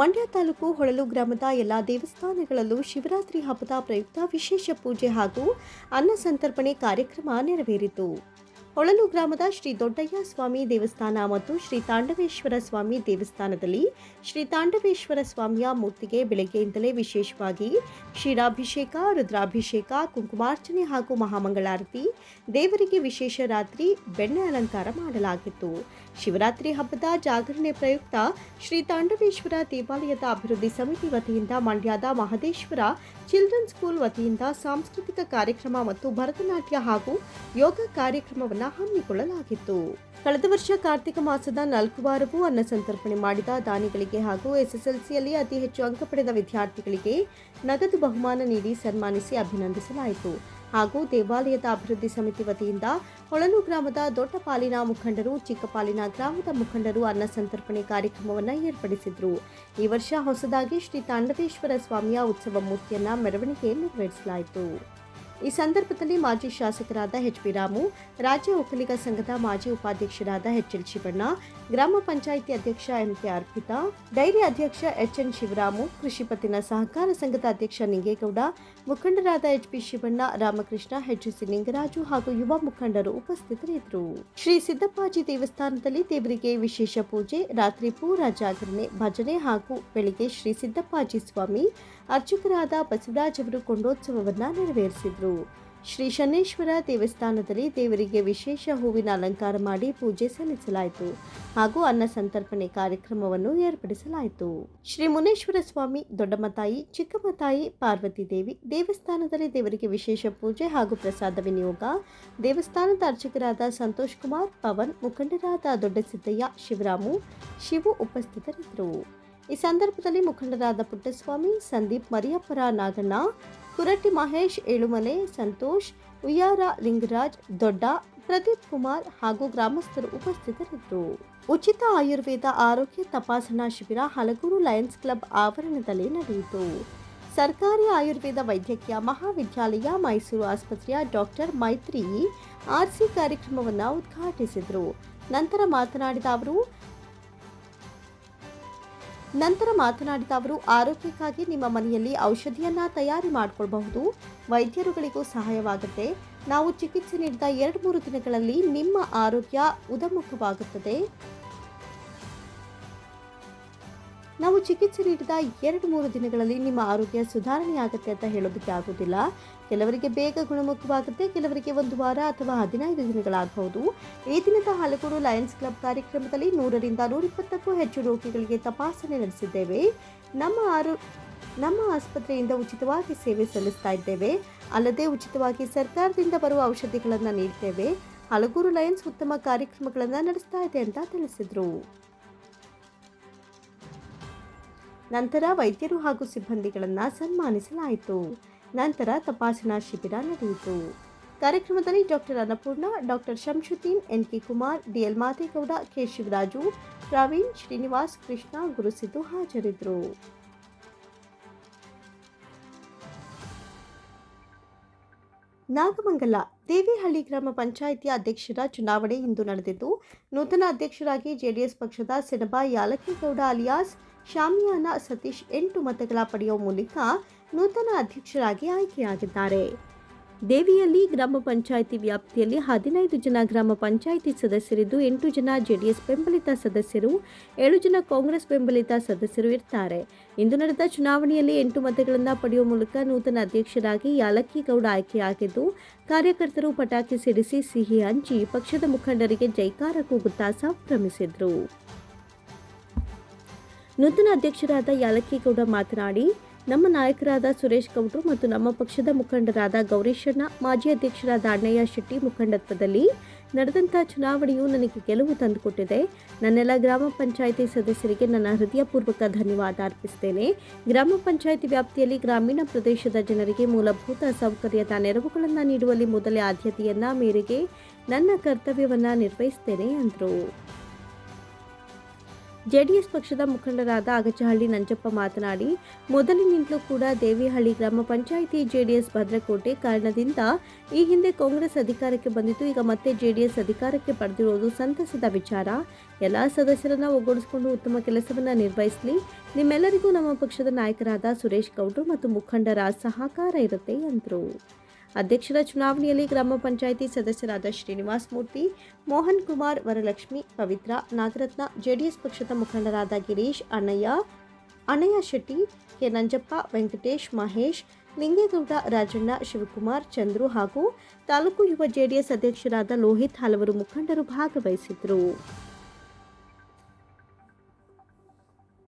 ಮಂಡ್ಯ ತಾಲೂಕು ಹೊಳಲು ಗ್ರಾಮದ ಎಲ್ಲ ದೇವಸ್ಥಾನಗಳಲ್ಲೂ ಶಿವರಾತ್ರಿ ಹಬ್ಬದ ಪ್ರಯುಕ್ತ ವಿಶೇಷ ಪೂಜೆ ಹಾಗೂ ಅನ್ನ ಸಂತರ್ಪಣೆ ಕಾರ್ಯಕ್ರಮ ನೆರವೇರಿತು. ಹೊಳಲು ಗ್ರಾಮದ ಶ್ರೀ ದೊಡ್ಡಯ್ಯ ಸ್ವಾಮಿ ದೇವಸ್ಥಾನ ಮತ್ತು ಶ್ರೀ ತಾಂಡವೇಶ್ವರ ಸ್ವಾಮಿ ದೇವಸ್ಥಾನದಲ್ಲಿ ಶ್ರೀ ತಾಂಡವೇಶ್ವರ ಸ್ವಾಮಿಯ ಮೂರ್ತಿಗೆ ಬೆಳಗ್ಗೆಯಿಂದಲೇ ವಿಶೇಷವಾಗಿ ಕ್ಷೀರಾಭಿಷೇಕ, ರುದ್ರಾಭಿಷೇಕ, ಕುಂಕುಮಾರ್ಚನೆ ಹಾಗೂ ಮಹಾಮಂಗಳಾರತಿ ದೇವರಿಗೆ ವಿಶೇಷ ರಾತ್ರಿ ಬೆಣ್ಣೆ ಅಲಂಕಾರ ಮಾಡಲಾಗಿತ್ತು. ಶಿವರಾತ್ರಿ ಹಬ್ಬದ ಜಾಗರಣೆ ಪ್ರಯುಕ್ತ ಶ್ರೀ ತಾಂಡವೇಶ್ವರ ದೇವಾಲಯದ ಅಭಿವೃದ್ಧಿ ಸಮಿತಿ ವತಿಯಿಂದ ಮಂಡ್ಯದ ಮಹದೇಶ್ವರ ಚಿಲ್ಡ್ರನ್ ಸ್ಕೂಲ್ ವತಿಯಿಂದ ಸಾಂಸ್ಕೃತಿಕ ಕಾರ್ಯಕ್ರಮ ಮತ್ತು ಭರತನಾಟ್ಯ ಹಾಗೂ ಯೋಗ ಕಾರ್ಯಕ್ರಮವನ್ನು ಹಮ್ಮಿಕೊಳ್ಳಲಾಗಿತ್ತು. ಕಳೆದ ವರ್ಷ ಕಾರ್ತಿಕ ಮಾಸದ ನಾಲ್ಕು ವಾರವೂ ಅನ್ನ ಸಂತರ್ಪಣೆ ಮಾಡಿದ ದಾನಿಗಳಿಗೆ ಹಾಗೂ ಎಸ್ಎಸ್ಎಲ್ಸಿಯಲ್ಲಿ ಅತಿ ಹೆಚ್ಚು ಅಂಕ ಪಡೆದ ವಿದ್ಯಾರ್ಥಿಗಳಿಗೆ ನಗದು ಬಹುಮಾನ ನೀಡಿ ಸನ್ಮಾನಿಸಿ ಅಭಿನಂದಿಸಲಾಯಿತು. ಹಾಗೂ ದೇವಾಲಯದ ಅಭಿವೃದ್ಧಿ ಸಮಿತಿ ವತಿಯಿಂದ ಹೊಳಲು ಗ್ರಾಮದ ದೊಡ್ಡಪಾಲಿನ ಮುಖಂಡರು, ಚಿಕ್ಕಪಾಲಿನ ಗ್ರಾಮದ ಮುಖಂಡರು ಅನ್ನ ಸಂತರ್ಪಣೆ ಕಾರ್ಯಕ್ರಮವನ್ನು ಏರ್ಪಡಿಸಿದ್ರು. ಈ ವರ್ಷ ಹೊಸದಾಗಿ ಶ್ರೀ ತಾಂಡವೇಶ್ವರ ಸ್ವಾಮಿಯ ಉತ್ಸವ ಮೂರ್ತಿಯನ್ನ ಮೆರವಣಿಗೆ ನೆರವೇರಿಸಲಾಯಿತು. ಈ ಸಂದರ್ಭದಲ್ಲಿ ಮಾಜಿ ಶಾಸಕರಾದ ಎಚ್ ಪಿ ರಾಮು, ರಾಜ್ಯ ಒಕ್ಕಲಿಗ ಸಂಘದ ಮಾಜಿ ಉಪಾಧ್ಯಕ್ಷರಾದ ಎಚ್ ಎಲ್ ಶಿವಣ್ಣ, ಗ್ರಾಮ ಪಂಚಾಯಿತಿ ಅಧ್ಯಕ್ಷ ಎಂಕೆ ಅರ್ಪಿತಾ, ಡೈರಿ ಅಧ್ಯಕ್ಷ ಎಚ್ ಎನ್ ಶಿವರಾಮು, ಕೃಷಿ ಪತ್ತಿನ ಸಹಕಾರ ಸಂಘದ ಅಧ್ಯಕ್ಷ ನಿಂಗೇಗೌಡ, ಮುಖಂಡರಾದ H P Shivanna, Ramakrishna H C Ningaraju ಹಾಗೂ ಯುವ ಮುಖಂಡರು ಉಪಸ್ಥಿತರಿದ್ದರು. ಶ್ರೀ ಸಿದ್ದಪ್ಪಾಜಿ ದೇವಸ್ಥಾನದಲ್ಲಿ ದೇವರಿಗೆ ವಿಶೇಷ ಪೂಜೆ, ರಾತ್ರಿ ಪೂರ ಜಾಗರಣೆ, ಭಜನೆ ಹಾಗೂ ಬೆಳಿಗ್ಗೆ ಶ್ರೀ ಸಿದ್ದಪ್ಪಾಜಿ ಸ್ವಾಮಿ, ಅರ್ಚಕರಾದ ಬಸವರಾಜ್ ಅವರು ಕೊಂಡೋತ್ಸವವನ್ನು ನೆರವೇರಿಸಿದರು. ಶ್ರೀ ಶನೇಶ್ವರ ದೇವಸ್ಥಾನದಲ್ಲಿ ದೇವರಿಗೆ ವಿಶೇಷ ಹೂವಿನ ಅಲಂಕಾರ ಮಾಡಿ ಪೂಜೆ ಸಲ್ಲಿಸಲಾಯಿತು ಹಾಗೂ ಅನ್ನ ಸಂತರ್ಪಣೆ ಕಾರ್ಯಕ್ರಮವನ್ನು ಏರ್ಪಡಿಸಲಾಯಿತು. ಶ್ರೀ ಮುನೇಶ್ವರ ಸ್ವಾಮಿ ದೊಡ್ಡಮತಾಯಿ ಚಿಕ್ಕಮತಾಯಿ ಪಾರ್ವತಿ ದೇವಿ ದೇವಸ್ಥಾನದಲ್ಲಿ ದೇವರಿಗೆ ವಿಶೇಷ ಪೂಜೆ ಹಾಗೂ ಪ್ರಸಾದ ವಿನಿಯೋಗ, ದೇವಸ್ಥಾನದ ಅರ್ಚಕರಾದ ಸಂತೋಷ್ ಕುಮಾರ್, ಪವನ್, ಮುಖಂಡರಾದ ದೊಡ್ಡಸಿದ್ದಯ್ಯ, ಶಿವರಾಮು, ಶಿವು ಉಪಸ್ಥಿತರಿದ್ದರು. ಈ ಸಂದರ್ಭದಲ್ಲಿ ಮುಖಂಡರಾದ ಪುಟ್ಟಸ್ವಾಮಿ, ಸಂದೀಪ್ ಮರಿಯಪ್ಪರ ನಾಗಣ್ಣ ಕುರಟ್ಟಿ ಮಹೇಶ್, ಏಳುಮಲೆ, ಸಂತೋಷ್, ಉಯ್ಯಾರ ಲಿಂಗರಾಜ್, ದೊಡ್ಡ ಪ್ರದೀಪ್ ಕುಮಾರ್ ಹಾಗೂ ಗ್ರಾಮಸ್ಥರು ಉಪಸ್ಥಿತರಿದ್ದರು. ಉಚಿತ ಆಯುರ್ವೇದ ಆರೋಗ್ಯ ತಪಾಸಣಾ ಶಿಬಿರ ಹಲಗೂರು ಲಯನ್ಸ್ ಕ್ಲಬ್ ಆವರಣದಲ್ಲಿ ನಡೆಯಿತು. ಸರ್ಕಾರಿ ಆಯುರ್ವೇದ ವೈದ್ಯಕೀಯ ಮಹಾವಿದ್ಯಾಲಯ ಮೈಸೂರು ಆಸ್ಪತ್ರೆಯ ಡಾಕ್ಟರ್ ಮೈತ್ರಿ ಆರ್ಸಿ ಕಾರ್ಯಕ್ರಮವನ್ನು ಉದ್ಘಾಟಿಸಿದರು. ನಂತರ ಮಾತನಾಡಿದ ಅವರು ನಂತರ ಮಾತನಾಡಿದ ಅವರು, ಆರೋಗ್ಯಕ್ಕಾಗಿ ನಿಮ್ಮ ಮನೆಯಲ್ಲಿ ಔಷಧಿಯನ್ನ ತಯಾರಿ ಮಾಡಿಕೊಳ್ಳಬಹುದು ವೈದ್ಯರುಗಳಿಗೂ ಸಹಾಯವಾಗುತ್ತೆ. ನಾವು ಚಿಕಿತ್ಸೆ ನೀಡಿದ ಎರಡು ಮೂರು ದಿನಗಳಲ್ಲಿ ನಿಮ್ಮ ಆರೋಗ್ಯ ಉದಮುಖವಾಗುತ್ತದೆ. ನಾವು ಚಿಕಿತ್ಸೆ ನೀಡಿದ ಎರಡು ಮೂರು ದಿನಗಳಲ್ಲಿ ನಿಮ್ಮ ಆರೋಗ್ಯ ಸುಧಾರಣೆಯಾಗುತ್ತೆ ಅಂತ ಹೇಳೋದಕ್ಕೆ ಆಗೋದಿಲ್ಲ. ಕೆಲವರಿಗೆ ಬೇಗ ಗುಣಮುಖವಾಗುತ್ತೆ, ಕೆಲವರಿಗೆ ಒಂದು ವಾರ ಅಥವಾ ಹದಿನೈದು ದಿನಗಳಾಗಬಹುದು. ಈ ದಿನದ ಹಲಗೂಡು ಲಯನ್ಸ್ ಕ್ಲಬ್ ಕಾರ್ಯಕ್ರಮದಲ್ಲಿ ನೂರರಿಂದ ನೂರಿಪ್ಪತ್ತಕ್ಕೂ ಹೆಚ್ಚು ರೋಗಿಗಳಿಗೆ ತಪಾಸಣೆ ನಡೆಸಿದ್ದೇವೆ. ನಮ್ಮ ಆರೋ, ನಮ್ಮ ಆಸ್ಪತ್ರೆಯಿಂದ ಉಚಿತವಾಗಿ ಸೇವೆ ಸಲ್ಲಿಸ್ತಾ ಇದ್ದೇವೆ. ಅಲ್ಲದೆ ಉಚಿತವಾಗಿ ಸರ್ಕಾರದಿಂದ ಬರುವ ಔಷಧಿಗಳನ್ನು ನೀಡ್ತೇವೆ. ಹಲಗೂರು ಲಯನ್ಸ್ ಉತ್ತಮ ಕಾರ್ಯಕ್ರಮಗಳನ್ನು ನಡೆಸ್ತಾ ಇದೆ ಅಂತ ತಿಳಿಸಿದರು. ನಂತರ ವೈದ್ಯರು ಹಾಗೂ ಸಿಬ್ಬಂದಿಗಳನ್ನು ಸನ್ಮಾನಿಸಲಾಯಿತು. ನಂತರ ತಪಾಸಣಾ ಶಿಬಿರ ನಡೆಯಿತು. ಕಾರ್ಯಕ್ರಮದಲ್ಲಿ doctor Annapurna, doctor Shamshuddin N K Kumar, D L Mategowda K. Shivaraju, Praveen, Srinivas, Krishna Gurusiddu ಹಾಜರಿದ್ದರು. ನಾಗಮಂಗಲ, ದೇವಿಹಳ್ಳಿ ಗ್ರಾಮ ಪಂಚಾಯಿತಿಯ ಅಧ್ಯಕ್ಷರ ಚುನಾವಣೆ ಇಂದು ನಡೆದಿದ್ದು, ನೂತನ ಅಧ್ಯಕ್ಷರಾಗಿ ಜೆಡಿಎಸ್ ಪಕ್ಷದ ಸೆಣಬ ಯಾಲಕ್ಕಿಗೌಡ, ಅಲಿಯಾಸ್ ಶಾಮಿಯಾನ ಸತೀಶ್ ಎಂಟು ಮತಗಳ ಪಡೆಯುವ ಮೂಲಕ ನೂತನ ಅಧ್ಯಕ್ಷರಾಗಿ ಆಯ್ಕೆಯಾಗಿದ್ದಾರೆ. ದೇವಿಯಲ್ಲಿ ಗ್ರಾಮ ಪಂಚಾಯಿತಿ ವ್ಯಾಪ್ತಿಯಲ್ಲಿ ಹದಿನೈದು ಜನ ಗ್ರಾಮ ಪಂಚಾಯಿತಿ ಸದಸ್ಯರಿದ್ದು, ಎಂಟು ಜನ ಜೆಡಿಎಸ್ ಬೆಂಬಲಿತ ಸದಸ್ಯರು, ಏಳು ಜನ ಕಾಂಗ್ರೆಸ್ ಬೆಂಬಲಿತ ಸದಸ್ಯರು ಇರ್ತಾರೆ. ಇಂದು ನಡೆದ ಚುನಾವಣೆಯಲ್ಲಿ ಎಂಟು ಮತಗಳನ್ನು ಪಡೆಯುವ ಮೂಲಕ ನೂತನ ಅಧ್ಯಕ್ಷರಾಗಿ ಯಾಲಕ್ಕಿಗೌಡ ಆಯ್ಕೆಯಾಗಿದ್ದು, ಕಾರ್ಯಕರ್ತರು ಪಟಾಕಿ ಸಿಡಿಸಿ ಸಿಹಿ ಹಂಚಿ ಪಕ್ಷದ ಮುಖಂಡರಿಗೆ ಜೈಕಾರ ಕೂಗುತ್ತಾ ಸಂಭ್ರಮಿಸಿದ್ರು. ನೂತನ ಅಧ್ಯಕ್ಷರಾದ ಯಾಲಕ್ಕಿಗೌಡ ಮಾತನಾಡಿ, ನಮ್ಮ ನಾಯಕರಾದ ಸುರೇಶ್ ಗೌಡ್ರು ಮತ್ತು ನಮ್ಮ ಪಕ್ಷದ ಮುಖಂಡರಾದ ಗೌರೀಶಣ್ಣ, ಮಾಜಿ ಅಧ್ಯಕ್ಷರಾದ ಅಣ್ಣಯ್ಯ ಶೆಟ್ಟಿ ಮುಖಂಡತ್ವದಲ್ಲಿ ನಡೆದಂಥ ಚುನಾವಣೆಯು ನನಗೆ ಗೆಲುವು ತಂದುಕೊಟ್ಟಿದೆ. ನನ್ನೆಲ್ಲ ಗ್ರಾಮ ಪಂಚಾಯಿತಿ ಸದಸ್ಯರಿಗೆ ನನ್ನ ಹೃದಯಪೂರ್ವಕ ಧನ್ಯವಾದ ಅರ್ಪಿಸುತ್ತೇನೆ ಗ್ರಾಮ ಪಂಚಾಯಿತಿ ವ್ಯಾಪ್ತಿಯಲ್ಲಿ ಗ್ರಾಮೀಣ ಪ್ರದೇಶದ ಜನರಿಗೆ ಮೂಲಭೂತ ಸೌಕರ್ಯದ ನೆರವುಗಳನ್ನು ನೀಡುವಲ್ಲಿ ಮೊದಲೇ ಆದ್ಯತೆಯನ್ನು ಮೇರೆಗೆ ನನ್ನ ಕರ್ತವ್ಯವನ್ನು ನಿರ್ವಹಿಸುತ್ತೇನೆ ಎಂದರು ಜೆಡಿಎಸ್ ಪಕ್ಷದ ಮುಖಂಡರಾದ ಅಗಚಹಳ್ಳಿ ನಂಜಪ್ಪ ಮಾತನಾಡಿ, ಮೊದಲಿನಿಂದಲೂ ಕೂಡ ದೇವಿಹಳ್ಳಿ ಗ್ರಾಮ ಪಂಚಾಯಿತಿ ಜೆಡಿಎಸ್ ಭದ್ರಕೋಟೆ ಕಾರಣದಿಂದ ಈ ಹಿಂದೆ ಕಾಂಗ್ರೆಸ್ ಅಧಿಕಾರಕ್ಕೆ ಬಂದಿತ್ತು, ಈಗ ಮತ್ತೆ ಜೆಡಿಎಸ್ ಅಧಿಕಾರಕ್ಕೆ ಪಡೆದಿರುವುದು ಸಂತಸದ ವಿಚಾರ. ಎಲ್ಲ ಸದಸ್ಯರನ್ನ ಒಗ್ಗೂಡಿಸಿಕೊಂಡು ಉತ್ತಮ ಕೆಲಸವನ್ನ ನಿರ್ವಹಿಸಲಿ. ನಿಮ್ಮೆಲ್ಲರಿಗೂ ನಮ್ಮ ಪಕ್ಷದ ನಾಯಕರಾದ ಸುರೇಶ್ ಗೌಡ್ರು ಮತ್ತು ಮುಖಂಡರ ಸಹಕಾರ ಇರುತ್ತೆ, ಎಂದರು. ಅಧ್ಯಕ್ಷರ ಚುನಾವಣೆಯಲ್ಲಿ ಗ್ರಾಮ ಪಂಚಾಯಿತಿ ಸದಸ್ಯರಾದ ಶ್ರೀನಿವಾಸ್ ಮೂರ್ತಿ, ಮೋಹನ್ ಕುಮಾರ್ ವರಲಕ್ಷ್ಮಿ, ಪವಿತ್ರ ನಾಗರತ್ನ, ಜೆಡಿಎಸ್ ಪಕ್ಷದ ಮುಖಂಡರಾದ ಗಿರೀಶ್ ಅಣ್ಣಯ್ಯ ಅಣ್ಣಯ್ಯ ಶೆಟ್ಟಿ, ಕೆ ನಂಜಪ್ಪ, ವೆಂಕಟೇಶ್ ಮಹೇಶ್, ಲಿಂಗೇಗೌಡ ರಾಜಣ್ಣ, ಶಿವಕುಮಾರ್, ಚಂದ್ರು ಹಾಗೂ ತಾಲೂಕು ಯುವ ಜೆಡಿಎಸ್ ಅಧ್ಯಕ್ಷರಾದ ಲೋಹಿತ್ ಹಲವರು ಮುಖಂಡರು ಭಾಗವಹಿಸಿದ್ದರು.